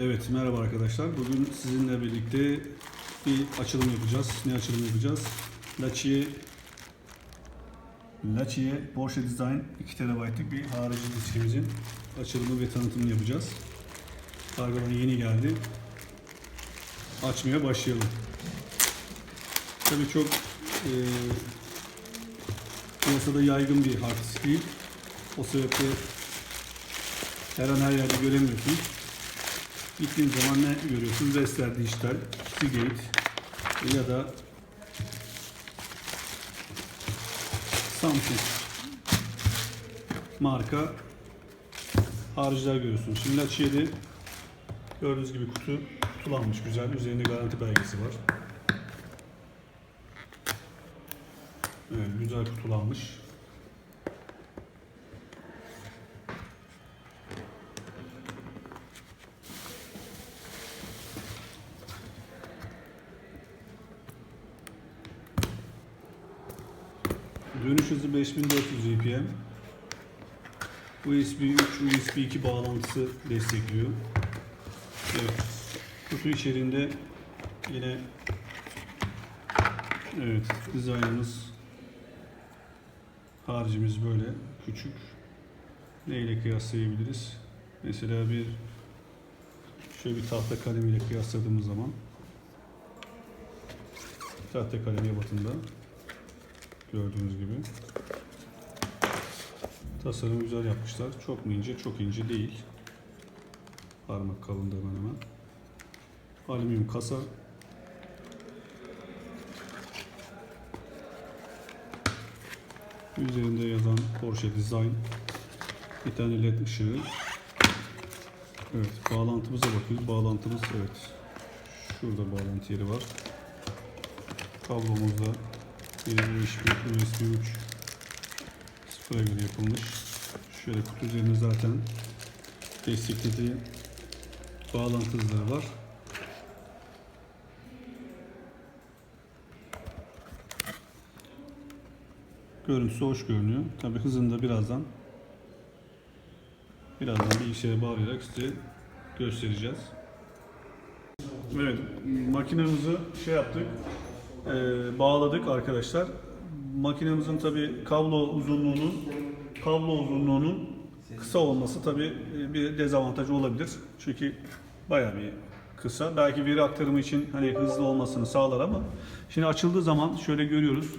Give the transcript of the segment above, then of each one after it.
Evet merhaba arkadaşlar. Bugün sizinle birlikte bir açılım yapacağız. Ne açılım yapacağız? Laci'ye Laci'ye Porsche Design 2 TB'lık bir harici diskimizin açılımı ve tanıtımını yapacağız. Kargodan yeni geldi. Açmaya başlayalım. Tabii çok e, piyasada yaygın bir hard disk değil. O sebeple her an her yerde göremiyorsunuz. Gittiğin zaman ne görüyorsun? Vestel Dijital, Seagate ya da Samsung marka hariciler görüyorsunuz. Şimdi Laci 7 gördüğünüz gibi kutu kutulanmış güzel. Üzerinde garanti belgesi var. Evet, güzel kutulanmış. Dönüş hızı 5400 RPM. USB 3, USB 2 bağlantısı destekliyor. Evet. Kutu içerisinde yine evet dizaynımız harcımız böyle küçük. Neyle kıyaslayabiliriz? Mesela bir şöyle bir tahta kalemiyle kıyasladığımız zaman tahta kalem ebatında gördüğünüz gibi. Tasarım güzel yapmışlar. Çok mu ince? Çok ince değil. Parmak kalınlığı hemen hemen. Alüminyum kasa. Üzerinde yazan Porsche Design. Bir tane led ışığı. Evet, bağlantımıza bakıyoruz. Bağlantımız evet. Şurada bağlantı yeri var. Kablomuzda Yine USB, USB 3 sıfıra göre yapılmış. Şöyle kutu üzerinde zaten desteklediği bağlantı hızları var. Görüntüsü hoş görünüyor. Tabi hızını da birazdan birazdan bilgisayara bağlayarak size göstereceğiz. Evet, makinemizi şey yaptık, e, bağladık arkadaşlar. Makinemizin tabi kablo uzunluğunun kablo uzunluğunun kısa olması tabi bir dezavantajı olabilir. Çünkü bayağı bir kısa. Belki veri aktarımı için hani hızlı olmasını sağlar ama şimdi açıldığı zaman şöyle görüyoruz.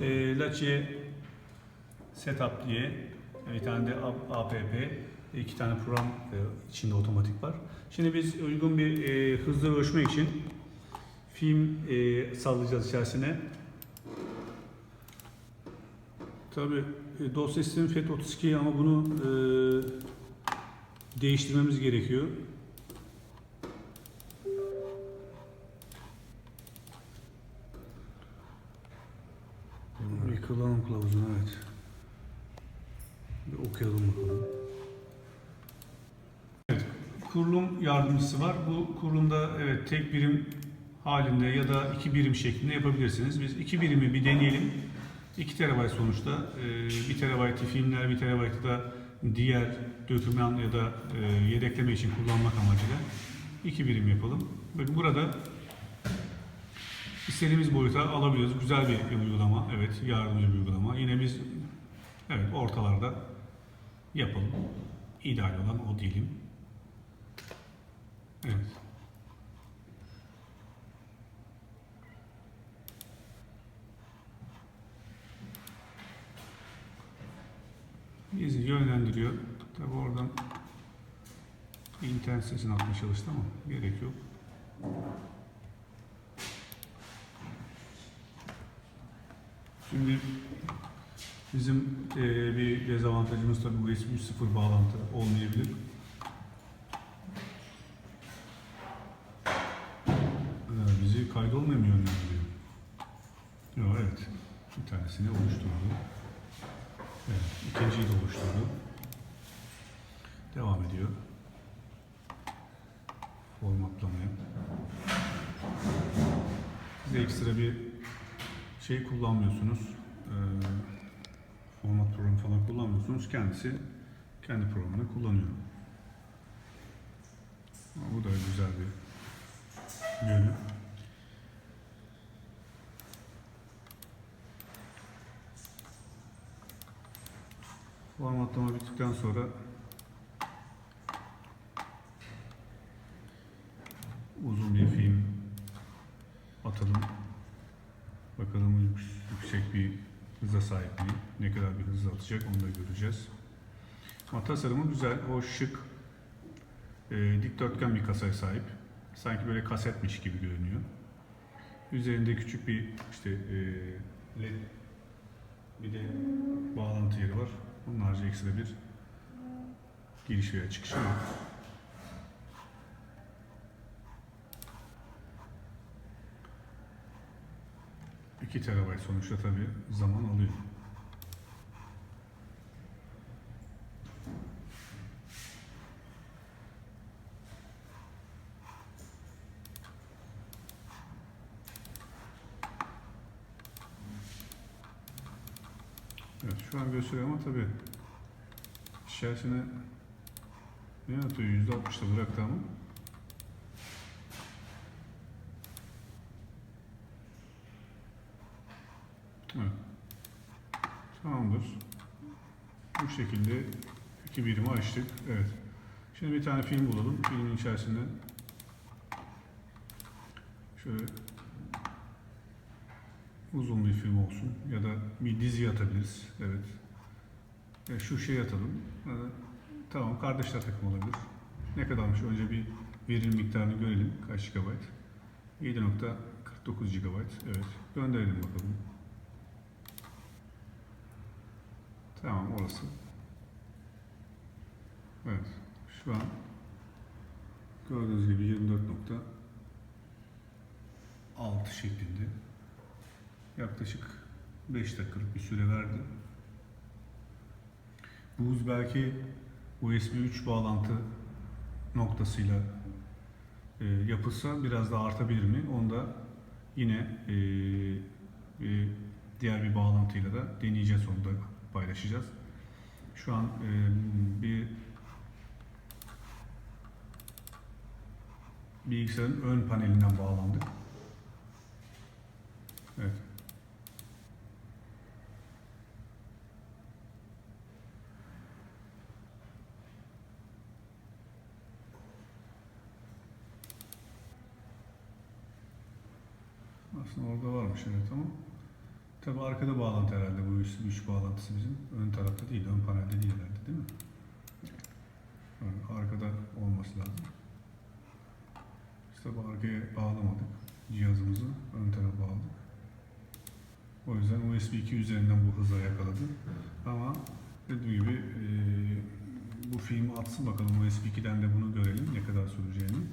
E, Laci Setup diye bir tane de app, iki tane program e, içinde otomatik var. Şimdi biz uygun bir e, hızlı ölçmek için film e, sallayacağız içerisine. Tabi e, dosya sistemi FAT32 ama bunu e, değiştirmemiz gerekiyor. Bir kullanım kılavuzunu evet. Bir okuyalım bakalım. Evet, kurulum yardımcısı var. Bu kurulumda evet tek birim halinde ya da iki birim şeklinde yapabilirsiniz. Biz iki birimi bir deneyelim. 2 TB sonuçta. Ee, 1 TB filmler, 1 TB da diğer doküman ya da e, yedekleme için kullanmak amacıyla iki birim yapalım. Bakın burada istediğimiz boyuta alabiliyoruz. Güzel bir uygulama. Evet, yardımcı bir uygulama. Yine biz evet ortalarda yapalım. İdeal olan o diyelim. Evet. Bizi yönlendiriyor. Tabi oradan internet sesini atmaya çalıştı ama gerek yok. Şimdi bizim e, bir dezavantajımız tabi USB 3.0 bağlantı olmayabilir. Ee, bizi kaydolmaya mı yönlendiriyor? Yok evet. Bir tanesini oluşturdu. Evet, ikinciyi de oluşturdu. Devam ediyor. Formatlamaya. Siz ekstra bir şey kullanmıyorsunuz. Ee, format programı falan kullanmıyorsunuz. Kendisi kendi programını kullanıyor. Bu da güzel bir yönü. Formatlama bittikten sonra uzun bir film atalım. Bakalım yük- yüksek bir hıza sahip mi? Ne kadar bir hızla atacak onu da göreceğiz. Ama tasarımı güzel, hoş, şık. Ee, dikdörtgen bir kasaya sahip. Sanki böyle kasetmiş gibi görünüyor. Üzerinde küçük bir işte e, led bir de bağlantı yeri var. Onun harici ekstra bir giriş veya çıkış yok. İki terabayt sonuçta tabi zaman alıyor. Evet şu an gösteriyor ama tabi içerisine ne atıyor? Yüzde altmışta bıraktı ama Evet. Tamamdır. Bu şekilde iki birimi açtık. Evet. Şimdi bir tane film bulalım. Filmin içerisinde şöyle uzun bir film olsun ya da bir dizi atabiliriz. Evet. Ya şu şey atalım. Da- tamam kardeşler takım olabilir. Ne kadarmış önce bir verim miktarını görelim. Kaç GB? 7.49 GB. Evet. Gönderelim bakalım. Tamam orası. Evet. Şu an gördüğünüz gibi 24.6 şeklinde yaklaşık 5 dakikalık bir süre verdi. Bu hız belki USB 3 bağlantı noktasıyla e, yapılsa biraz daha artabilir mi? Onu da yine e, e, diğer bir bağlantıyla da deneyeceğiz onu da paylaşacağız. Şu an e, bir bilgisayarın ön panelinden bağlandık. Evet. Varmış evet ama tabi arkada bağlantı herhalde bu üst üç bağlantısı bizim. Ön tarafta değil, ön panelde değil herhalde değil mi? Yani arkada olması lazım. İşte bu arkaya bağlamadık cihazımızı, ön tarafa bağladık. O yüzden USB 2 üzerinden bu hıza yakaladı. Ama dediğim gibi e, bu filmi atsın bakalım USB 2'den de bunu görelim ne kadar süreceğini.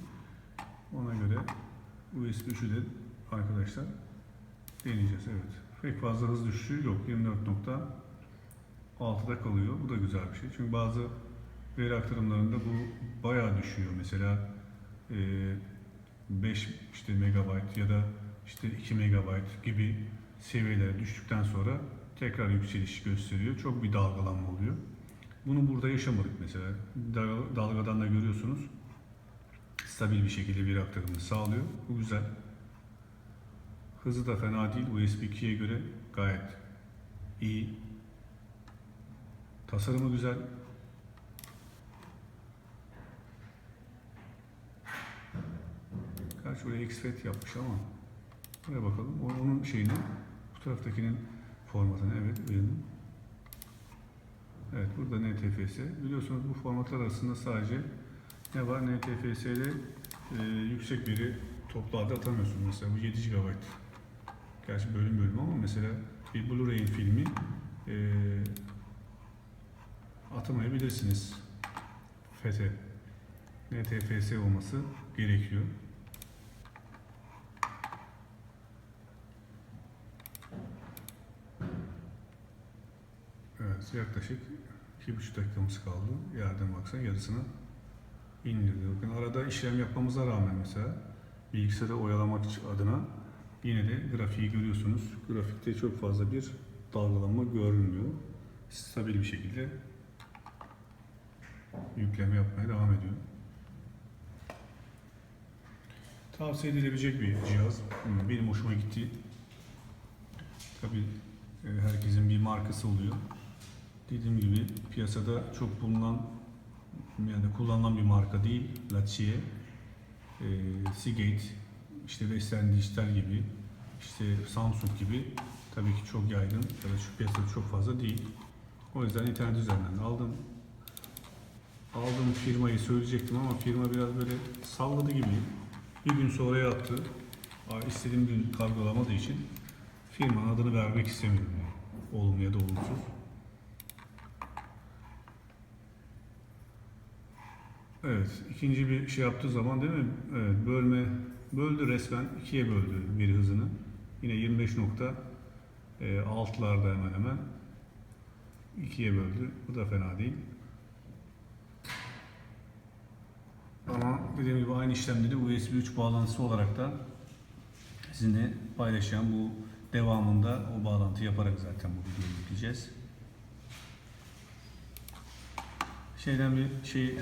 Ona göre USB 3'ü de arkadaşlar deneyeceğiz evet. Pek fazla hız düşüşü yok. 24.6'da kalıyor. Bu da güzel bir şey. Çünkü bazı veri aktarımlarında bu bayağı düşüyor. Mesela e, 5 işte megabayt ya da işte 2 megabayt gibi seviyelere düştükten sonra tekrar yükseliş gösteriyor. Çok bir dalgalanma oluyor. Bunu burada yaşamadık mesela. Dal- Dalgadan da görüyorsunuz. Stabil bir şekilde bir aktarımını sağlıyor. Bu güzel. Hızı da fena değil. USB 2'ye göre gayet iyi. Tasarımı güzel. Gerçi oraya XFAT yapmış ama buraya bakalım. Onun şeyini, bu taraftakinin formatını evet verelim. Evet burada NTFS. Biliyorsunuz bu formatlar arasında sadece ne var? NTFS ile e, yüksek veri toplarda atamıyorsun. Mesela bu 7 GB. Gerçi bölüm bölüm ama mesela bir Blu-ray filmi e, atamayabilirsiniz. FT. NTFS olması gerekiyor. Evet, yaklaşık iki buçuk dakikamız kaldı. Yerden baksan yarısını indirdi. Bakın arada işlem yapmamıza rağmen mesela bilgisayarı oyalamak adına yine de grafiği görüyorsunuz. Grafikte çok fazla bir dalgalanma görünmüyor. Stabil bir şekilde yükleme yapmaya devam ediyor. Tavsiye edilebilecek bir cihaz. Hmm, Benim hoşuma gitti. Tabii e, herkesin bir markası oluyor. Dediğim gibi piyasada çok bulunan yani kullanılan bir marka değil. Lacie, e, Seagate, işte Western Digital gibi, işte Samsung gibi tabii ki çok yaygın ya da şu piyasada çok fazla değil. O yüzden internet üzerinden aldım. Aldığım firmayı söyleyecektim ama firma biraz böyle salladı gibi. Bir gün sonra yattı. Aa, İstediğim gün kargolamadığı için firmanın adını vermek istemiyorum. Yani. Olumlu ya da olumsuz. Evet, ikinci bir şey yaptığı zaman değil mi? Evet, bölme, böldü resmen, ikiye böldü bir hızını. Yine 25 nokta e, altlarda hemen hemen ikiye böldü. Bu da fena değil. Ama dediğim gibi aynı işlemleri USB 3 bağlantısı olarak da sizinle paylaşacağım. Bu devamında o bağlantı yaparak zaten bu videoyu yükleyeceğiz. Şeyden bir şey e,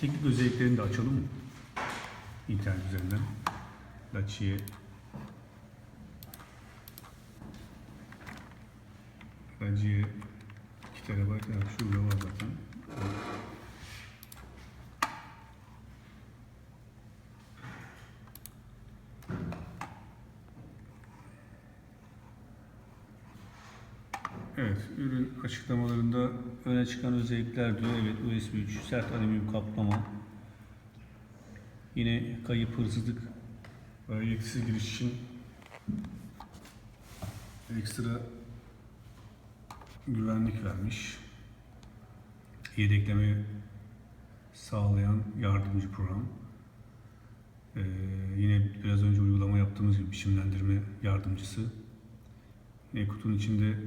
teknik özelliklerini de açalım mı? İnternet üzerinden. Laçiye Laçiye 2 TB yani şurada var zaten. Evet, ürün açıklamalarında öne çıkan özellikler diyor. Evet, USB 3, sert alüminyum kaplama. Yine kayıp hırsızlık ve yetkisiz giriş için ekstra güvenlik vermiş. Yedekleme sağlayan yardımcı program. Ee, yine biraz önce uygulama yaptığımız gibi biçimlendirme yardımcısı. Yine kutunun içinde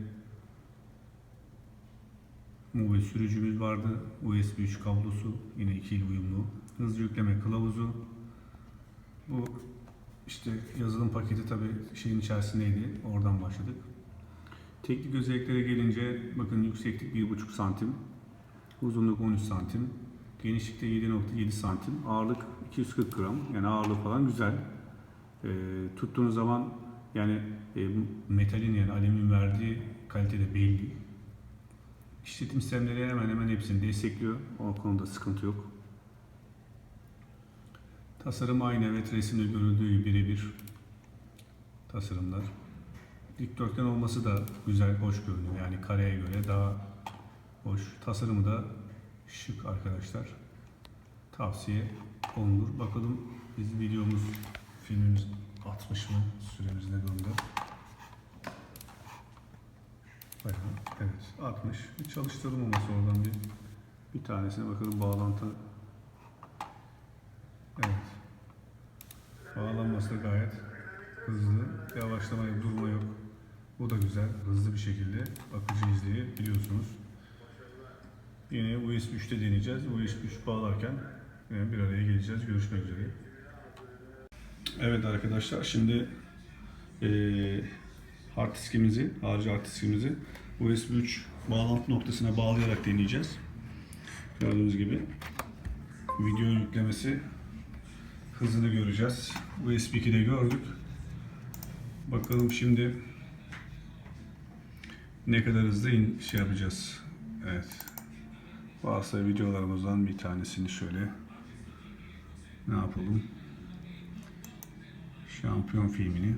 Mobil sürücümüz vardı. USB 3 kablosu yine ikili uyumlu. Hızlı yükleme kılavuzu. Bu işte yazılım paketi tabi şeyin içerisindeydi. Oradan başladık. Teknik özelliklere gelince bakın yükseklik 1,5 santim. Uzunluk 13 santim. Genişlikte 7.7 santim. Ağırlık 240 gram. Yani ağırlığı falan güzel. Ee, tuttuğunuz zaman yani e, metalin yani alüminyum verdiği kalitede belli. İşletim sistemleri hemen hemen hepsini destekliyor. O konuda sıkıntı yok. Tasarım aynı evet resimde görüldüğü birebir tasarımlar. Dikdörtgen olması da güzel, hoş görünüyor. Yani kareye göre daha hoş. Tasarımı da şık arkadaşlar. Tavsiye olunur. Bakalım biz videomuz, filmimiz 60 mı? Süremiz ne durumda? Bayağı, evet 60. Bir çalıştıralım ama sonradan bir bir tanesine bakalım bağlantı. Evet. Bağlanması da gayet hızlı. Yavaşlama yok, durma yok. Bu da güzel. Hızlı bir şekilde akıcı izleyebiliyorsunuz. Yine USB 3'te deneyeceğiz. USB 3 bağlarken yine bir araya geleceğiz. Görüşmek üzere. Evet arkadaşlar şimdi eee hard diskimizi, harici hard diskimizi USB 3 bağlantı noktasına bağlayarak deneyeceğiz. Gördüğünüz gibi video yüklemesi hızını göreceğiz. USB 2'de gördük. Bakalım şimdi ne kadar hızlı in, şey yapacağız. Evet. Varsa videolarımızdan bir tanesini şöyle ne yapalım? Şampiyon filmini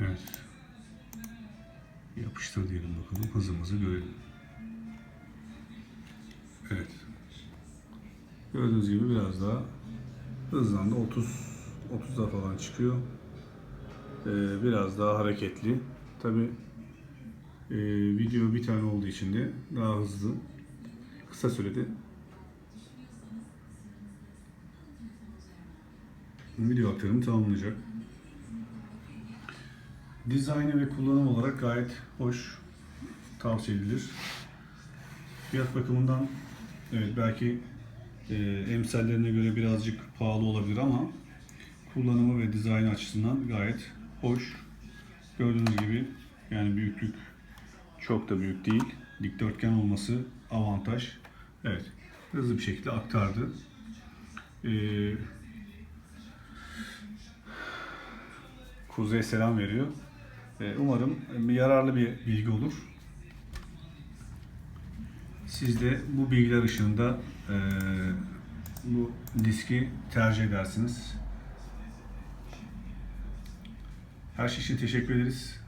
Evet. Yapıştır diyelim bakalım. Hızımızı görelim. Gördüğünüz gibi biraz daha hızlandı. 30 30'a falan çıkıyor. Ee, biraz daha hareketli. Tabi video bir tane olduğu için de daha hızlı kısa sürede video aktarımı tamamlayacak. Dizaynı ve kullanım olarak gayet hoş, tavsiye edilir. Fiyat bakımından evet belki e, emsallerine göre birazcık pahalı olabilir ama kullanımı ve dizaynı açısından gayet hoş. Gördüğünüz gibi yani büyüklük çok da büyük değil. Dikdörtgen olması avantaj. Evet. Hızlı bir şekilde aktardı. Ee, Kuzey selam veriyor. Ee, umarım yararlı bir bilgi olur. Siz de bu bilgiler ışığında eee, bu diski tercih edersiniz. Her şey için teşekkür ederiz.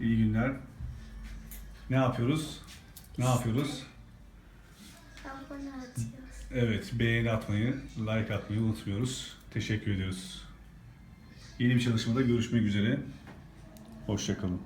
İyi günler. Ne yapıyoruz? Ne yapıyoruz? Evet, beğeni atmayı, like atmayı unutmuyoruz. Teşekkür ediyoruz. Yeni bir çalışmada görüşmek üzere. Hoşçakalın.